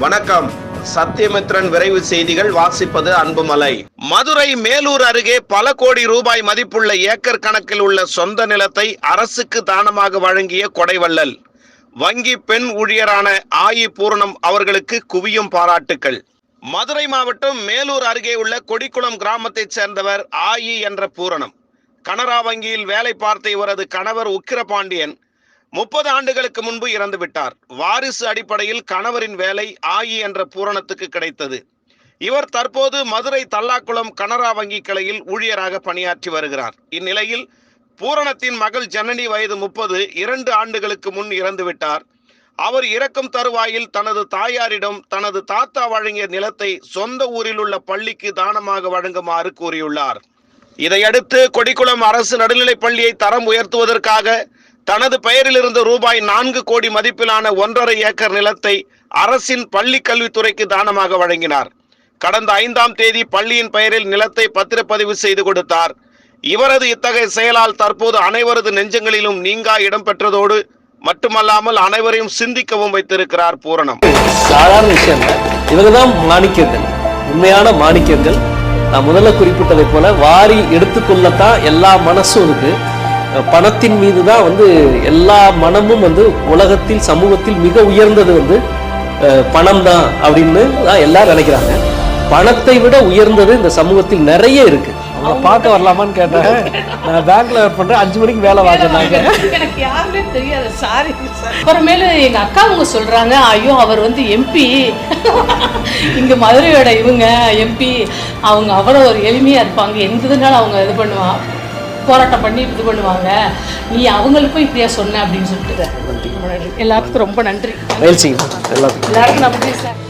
வணக்கம். சத்தியமித்ரன் விரைவு செய்திகள் வாசிப்பது அன்புமலை. மதுரை மேலூர் அருகே பல கோடி ரூபாய் மதிப்புள்ள ஏக்கர் கணக்கில் உள்ள சொந்த நிலத்தை அரசுக்கு தானமாக வழங்கிய கொடைவள்ளல். வங்கி பெண் ஊழியரான ஆயி பூரணம் அவர்களுக்கு குவியும் பாராட்டுக்கள். மதுரை மாவட்டம் மேலூர் அருகே உள்ள கொடிக்குளம் கிராமத்தைச் சேர்ந்தவர் ஆயி என்ற பூரணம். கனரா வங்கியில் வேலை பார்த்த இவரது கணவர் உக்கிரபாண்டியன் முப்பது ஆண்டுகளுக்கு முன்பு இறந்து விட்டார். வாரிசு அடிப்படையில் கணவரின் வேலை ஆயி என்ற பூரணத்துக்கு கிடைத்தது. இவர் தற்போது மதுரை தல்லாக்குளம் கனரா வங்கி கிளையில் ஊழியராக பணியாற்றி வருகிறார். இந்நிலையில் பூரணத்தின் மகள் ஜனனி வயது முப்பது இரண்டு ஆண்டுகளுக்கு முன் இறந்து விட்டார். அவர் இறக்கும் தருவாயில் தனது தாயாரிடம் தனது தாத்தா வழங்கிய நிலத்தை சொந்த ஊரில் உள்ள பள்ளிக்கு தானமாக வழங்குமாறு கூறியுள்ளார். இதையடுத்து கொடிக்குளம் அரசு நடுநிலைப் பள்ளியை தரம் உயர்த்துவதற்காக தனது பெயரில் இருந்த ரூபாய் நான்கு கோடி மதிப்பிலான ஒன்றரை ஏக்கர் நிலத்தை அரசின் பள்ளி கல்வித்துறைக்கு தானமாக வழங்கினார். கடந்த ஐந்தாம் தேதி பள்ளியின் பெயரில் நிலத்தை பத்திரப்பதிவு செய்து கொடுத்தார். இவரது இத்தகைய செயலால் தற்போது அனைவரது நெஞ்சங்களிலும் நீங்கா இடம் பெற்றதோடு மட்டுமல்லாமல் அனைவரையும் சிந்திக்கவும் வைத்திருக்கிறார் பூரணம். சாதாரண விஷயம் இவங்க தான் மாணிக்கங்கள் உண்மையான மாணிக்கங்கள் நான் முதல்ல குறிப்பிட்டதை போல வாரி எடுத்துக்கொள்ளத்தான் எல்லா மனசும் இருக்கு. பணத்தின் மீது தான் வந்து எல்லா மனமும் வந்து உலகத்தில் சமூகத்தில் மிக உயர்ந்தது வந்து பணம் தான் அப்படின்னு தான் எல்லாரும் நினைக்கிறாங்க. பணத்தை விட உயர்ந்தது இந்த சமூகத்தில் நிறைய இருக்கு. அவங்கள பார்க்க வரலாமான்னு கேட்டேன். நான் பேங்க்ல ஒர்க் பண்றேன் அஞ்சு மணிக்கு வேலை வாங்கினாங்க எனக்கு யாருமே தெரியாது. சாரி அப்புறமேலு எங்க அக்கா அவங்க சொல்றாங்க ஐயோ அவர் வந்து எம்பி இங்க மதுரையோட இவங்க எம்பி அவங்க அவ்வளோ ஒரு எளிமையா இருப்பாங்க. எந்ததுனாலும் அவங்க இது பண்ணுவாங்க போராட்டம் பண்ணி இது பண்ணுவாங்க. நீ அவங்களுக்கும் இப்படியா சொன்ன அப்படின்னு சொல்லிட்டு. எல்லாத்துக்கும் ரொம்ப நன்றி. எல்லாத்துக்கும். எல்லாருக்கும் நன்றி சார்.